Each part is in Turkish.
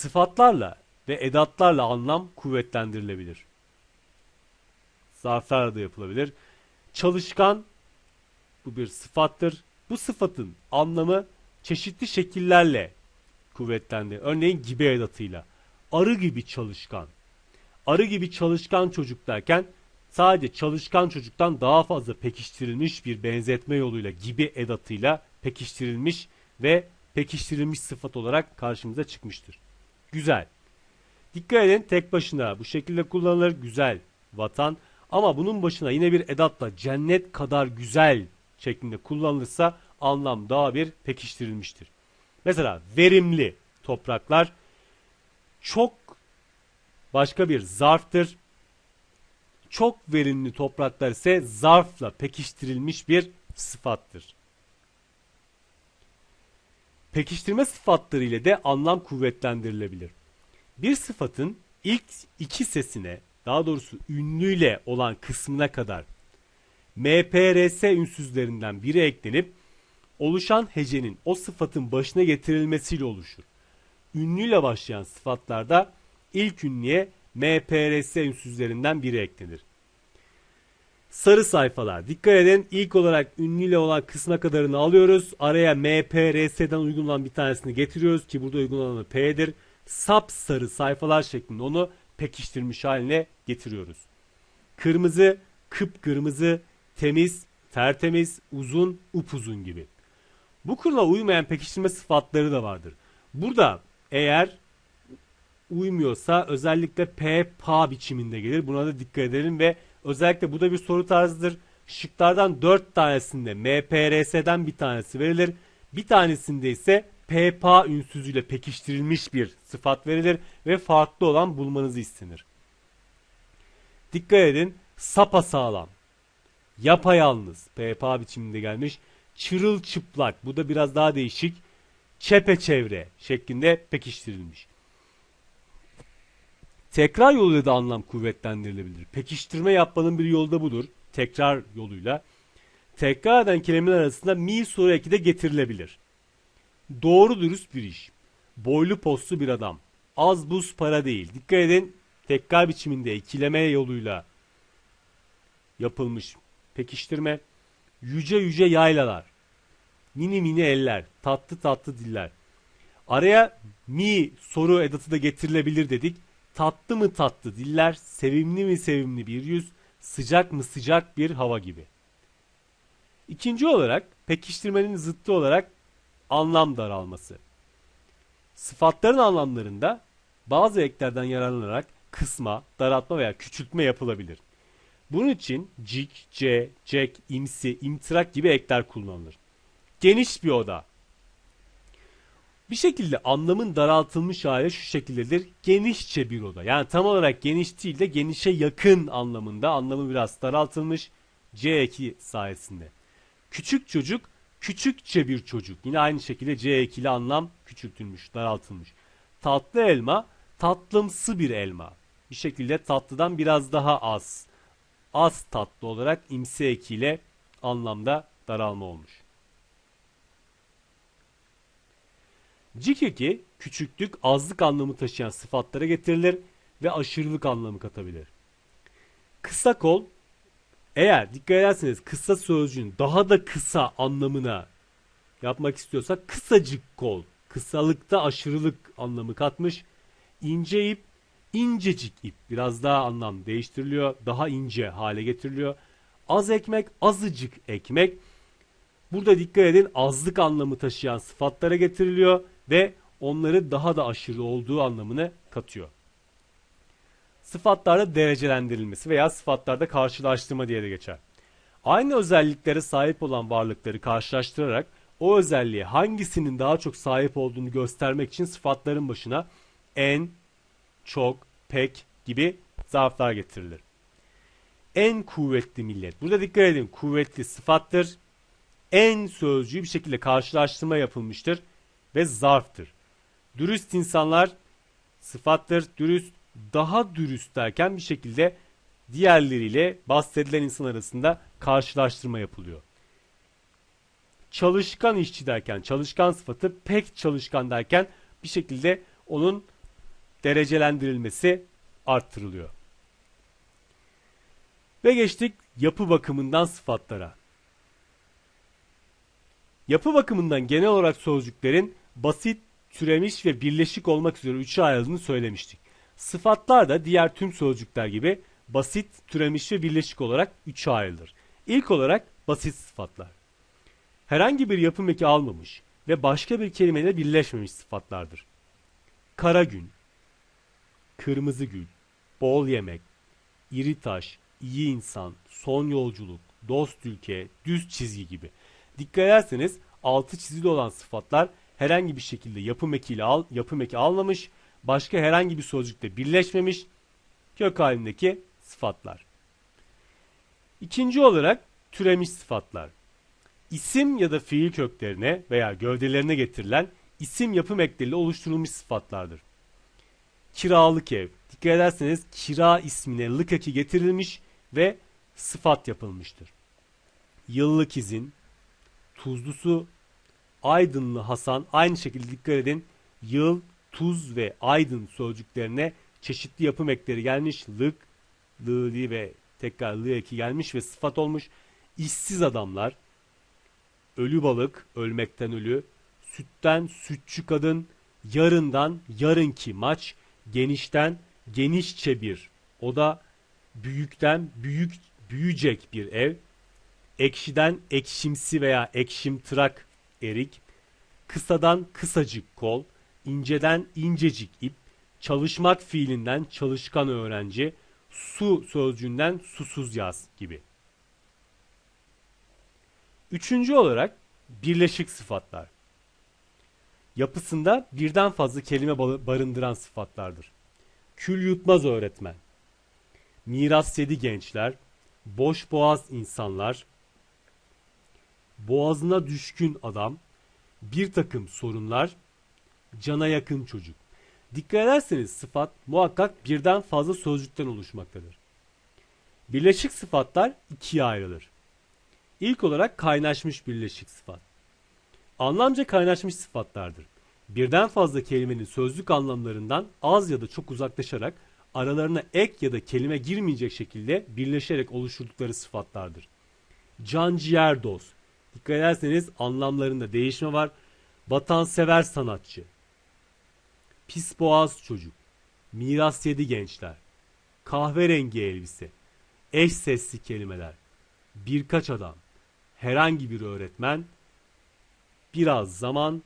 Sıfatlarla ve edatlarla anlam kuvvetlendirilebilir. Zarflarla da yapılabilir. Çalışkan bu bir sıfattır. Bu sıfatın anlamı çeşitli şekillerle kuvvetlendi. Örneğin gibi edatıyla. Arı gibi çalışkan. Arı gibi çalışkan çocuk derken sadece çalışkan çocuktan daha fazla pekiştirilmiş bir benzetme yoluyla gibi edatıyla pekiştirilmiş ve pekiştirilmiş sıfat olarak karşımıza çıkmıştır. Güzel. Dikkat edin tek başına bu şekilde kullanılır. Güzel. Vatan. Ama bunun başına yine bir edatla cennet kadar güzel şeklinde kullanılırsa anlam daha bir pekiştirilmiştir. Mesela verimli topraklar çok başka bir zarftır. Çok verimli topraklar ise zarfla pekiştirilmiş bir sıfattır. Pekiştirme sıfatları ile de anlam kuvvetlendirilebilir. Bir sıfatın ilk iki sesine, daha doğrusu ünlüyle olan kısmına kadar MPRS ünsüzlerinden biri eklenip oluşan hecenin o sıfatın başına getirilmesiyle oluşur. Ünlüyle başlayan sıfatlarda ilk ünlüye MPRS ünsüzlerinden biri eklenir. Sarı sayfalar. Dikkat edin ilk olarak ünlüyle olan kısma kadarını alıyoruz. Araya MPRS'den uygun olan bir tanesini getiriyoruz ki burada uygun olanı P'dir. Sap sarı sayfalar şeklinde onu pekiştirmiş haline getiriyoruz. Kırmızı, kıpkırmızı, temiz, tertemiz, uzun, upuzun gibi. Bu kurala uymayan pekiştirme sıfatları da vardır. Burada eğer uymuyorsa özellikle P, pa biçiminde gelir. Buna da dikkat edelim ve özellikle bu da bir soru tarzıdır. Şıklardan 4 tanesinde MPRS'den bir tanesi verilir. Bir tanesinde ise P, pa ünsüzüyle pekiştirilmiş bir sıfat verilir ve farklı olan bulmanızı istenir. Dikkat edin sapa sağlam, yapayalnız, P, pa biçiminde gelmiş, çırılçıplak, bu da biraz daha değişik, çepeçevre şeklinde pekiştirilmiş. Tekrar yoluyla da anlam kuvvetlendirilebilir. Pekiştirme yapmanın bir yolu da budur. Tekrar yoluyla. Tekrar eden kelimeler arasında mi soru eki de getirilebilir. Doğru dürüst bir iş. Boylu postlu bir adam. Az buz para değil. Dikkat edin tekrar biçiminde ikileme yoluyla yapılmış pekiştirme. Yüce yüce yaylalar. Mini mini eller. Tatlı tatlı diller. Araya mi soru edatı da getirilebilir dedik. Tatlı mı tatlı diller, sevimli mi sevimli bir yüz, sıcak mı sıcak bir hava gibi. İkinci olarak pekiştirmenin zıttı olarak anlam daralması. Sıfatların anlamlarında bazı eklerden yararlanarak kısma, daraltma veya küçültme yapılabilir. Bunun için cik, c, cek, imsi, imtirak gibi ekler kullanılır. Geniş bir oda. Bir şekilde anlamın daraltılmış hali şu şekildedir. Genişçe bir oda. Yani tam olarak geniş değil de genişe yakın anlamında. Anlamı biraz daraltılmış. C eki sayesinde. Küçük çocuk, küçükçe bir çocuk. Yine aynı şekilde C ekili anlam küçültülmüş, daraltılmış. Tatlı elma, tatlımsı bir elma. Bir şekilde tatlıdan biraz daha az. Az tatlı olarak imsi ekiyle anlamda daralma olmuş. Cik eki küçüklük, azlık anlamı taşıyan sıfatlara getirilir ve aşırılık anlamı katabilir. Kısa kol eğer dikkat ederseniz kısa sözcüğün daha da kısa anlamına yapmak istiyorsak kısacık kol, kısalıkta aşırılık anlamı katmış. İnce ip, incecik ip biraz daha anlam değiştiriliyor, daha ince hale getiriliyor. Az ekmek, azıcık ekmek. Burada dikkat edin azlık anlamı taşıyan sıfatlara getiriliyor ve onları daha da aşırı olduğu anlamını katıyor. Sıfatlarda derecelendirilmesi veya sıfatlarda karşılaştırma diye de geçer. Aynı özelliklere sahip olan varlıkları karşılaştırarak o özelliğe hangisinin daha çok sahip olduğunu göstermek için sıfatların başına en, çok, pek gibi zarflar getirilir. En kuvvetli millet. Burada dikkat edin kuvvetli sıfattır. En sözcüğü bir şekilde karşılaştırma yapılmıştır ve zarftır. Dürüst insanlar sıfattır. Dürüst daha dürüst derken bir şekilde diğerleriyle bahsedilen insan arasında karşılaştırma yapılıyor. Çalışkan işçi derken çalışkan sıfatı pek çalışkan derken bir şekilde onun derecelendirilmesi arttırılıyor. Ve geçtik yapı bakımından sıfatlara. Yapı bakımından genel olarak sözcüklerin basit, türemiş ve birleşik olmak üzere üçe ayrıldığını söylemiştik. Sıfatlar da diğer tüm sözcükler gibi basit, türemiş ve birleşik olarak üçe ayrılır. İlk olarak basit sıfatlar. Herhangi bir yapım eki almamış ve başka bir kelimeyle birleşmemiş sıfatlardır. Kara gün, kırmızı gül, bol yemek, iri taş, iyi insan, son yolculuk, dost ülke, düz çizgi gibi. Dikkat ederseniz altı çizili olan sıfatlar herhangi bir şekilde yapım ekiyle al, yapım eki almamış, başka herhangi bir sözcükle birleşmemiş kök halindeki sıfatlar. İkinci olarak türemiş sıfatlar. İsim ya da fiil köklerine veya gövdelerine getirilen isim yapım ekleriyle oluşturulmuş sıfatlardır. Kiralık ev. Dikkat ederseniz kira ismine lık eki getirilmiş ve sıfat yapılmıştır. Yıllık izin, tuzlu su, aydınlı Hasan aynı şekilde dikkat edin yıl, tuz ve aydın sözcüklerine çeşitli yapım ekleri gelmiş. Lık, lıli ve tekrar lı eki gelmiş ve sıfat olmuş. İşsiz adamlar, ölü balık, ölmekten ölü, sütten sütçü kadın, yarından yarınki maç, genişten genişçe bir oda, büyükten büyük büyüyecek bir ev, ekşiden ekşimsi veya ekşimtırak erik, kısadan kısacık kol, inceden incecik ip, çalışmak fiilinden çalışkan öğrenci, su sözcüğünden susuz yaz gibi. Üçüncü olarak birleşik sıfatlar. Yapısında birden fazla kelime barındıran sıfatlardır. Kül yutmaz öğretmen, miras yedi gençler, boş boğaz insanlar, boğazına düşkün adam, bir takım sorunlar, cana yakın çocuk. Dikkat ederseniz sıfat muhakkak birden fazla sözcükten oluşmaktadır. Birleşik sıfatlar ikiye ayrılır. İlk olarak kaynaşmış birleşik sıfat. Anlamca kaynaşmış sıfatlardır. Birden fazla kelimenin sözlük anlamlarından az ya da çok uzaklaşarak aralarına ek ya da kelime girmeyecek şekilde birleşerek oluşturdukları sıfatlardır. Can ciğer dost. Dikkat ederseniz anlamlarında değişme var. Vatansever sanatçı. Pis boğaz çocuk. Miras yedi gençler. Kahverengi elbise. Eş sesli kelimeler. Birkaç adam. Herhangi bir öğretmen. Biraz zaman.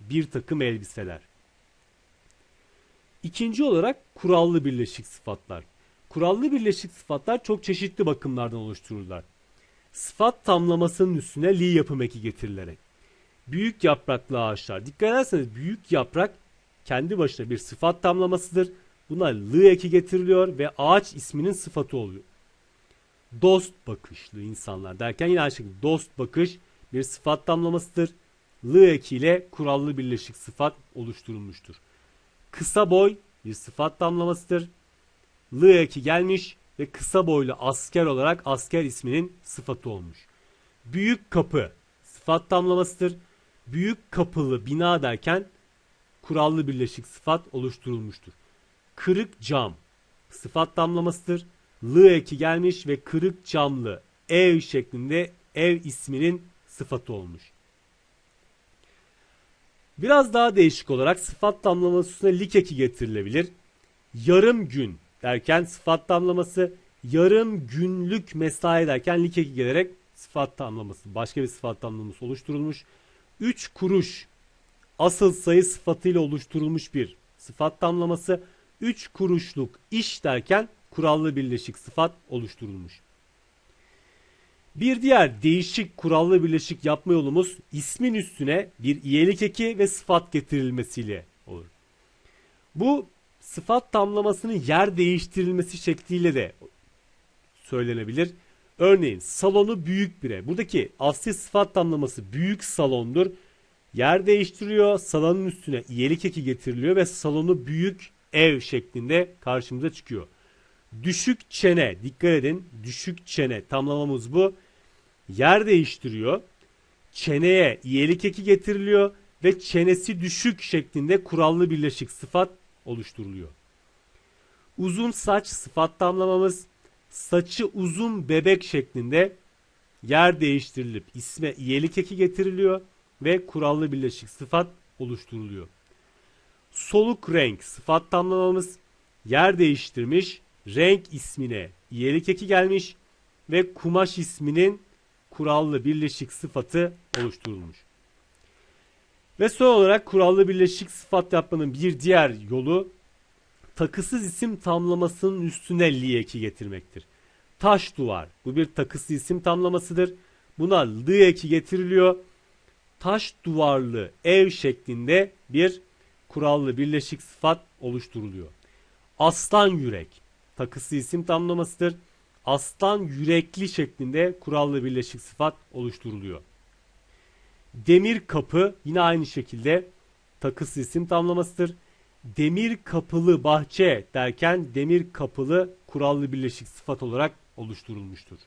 Bir takım elbiseler. İkinci olarak kurallı birleşik sıfatlar. Kurallı birleşik sıfatlar çok çeşitli bakımlardan oluşturulurlar. Sıfat tamlamasının üstüne li yapım eki getirilerek. Büyük yapraklı ağaçlar. Dikkat ederseniz büyük yaprak kendi başına bir sıfat tamlamasıdır. Buna lı eki getiriliyor ve ağaç isminin sıfatı oluyor. Dost bakışlı insanlar derken yine aynı şekilde dost bakış bir sıfat tamlamasıdır. Lı ekiyle kurallı birleşik sıfat oluşturulmuştur. Kısa boy bir sıfat tamlamasıdır. Lı eki gelmiş ve kısa boylu asker olarak asker isminin sıfatı olmuş. Büyük kapı sıfat tamlamasıdır. Büyük kapılı bina derken kurallı birleşik sıfat oluşturulmuştur. Kırık cam sıfat damlamasıdır. Lı eki gelmiş ve kırık camlı ev şeklinde ev isminin sıfatı olmuş. Biraz daha değişik olarak sıfat damlaması üstüne lik eki getirilebilir. Yarım gün derken sıfat damlaması, yarım günlük mesai derken lik gelerek sıfat damlaması, başka bir sıfat damlaması oluşturulmuş. 3 kuruş asıl sayı sıfatıyla oluşturulmuş bir sıfat damlaması. 3 kuruşluk iş derken kurallı birleşik sıfat oluşturulmuş. Bir diğer değişik kurallı birleşik yapma yolumuz ismin üstüne bir iyelik eki ve sıfat getirilmesiyle olur. Bu sıfat tamlamasının yer değiştirilmesi şekliyle de söylenebilir. Örneğin salonu büyük bire. Buradaki asli sıfat tamlaması büyük salondur. Yer değiştiriyor. Salonun üstüne iyelik eki getiriliyor ve salonu büyük ev şeklinde karşımıza çıkıyor. Düşük çene. Dikkat edin. Düşük çene. Tamlamamız bu. Yer değiştiriyor. Çeneye iyelik eki getiriliyor ve çenesi düşük şeklinde kurallı birleşik sıfat oluşturuluyor. Uzun saç sıfat tamlamamız saçı uzun bebek şeklinde yer değiştirilip isme iyelik eki getiriliyor ve kurallı birleşik sıfat oluşturuluyor. Soluk renk sıfat tamlamamız yer değiştirmiş, renk ismine iyelik eki gelmiş ve kumaş isminin kurallı birleşik sıfatı oluşturulmuş. Ve son olarak kurallı birleşik sıfat yapmanın bir diğer yolu takısız isim tamlamasının üstüne li eki getirmektir. Taş duvar bu bir takısız isim tamlamasıdır. Buna lı eki getiriliyor. Taş duvarlı ev şeklinde bir kurallı birleşik sıfat oluşturuluyor. Aslan yürek takısı isim tamlamasıdır. Aslan yürekli şeklinde kurallı birleşik sıfat oluşturuluyor. Demir kapı yine aynı şekilde takısı isim tamlamasıdır. Demir kapılı bahçe derken demir kapılı kurallı birleşik sıfat olarak oluşturulmuştur.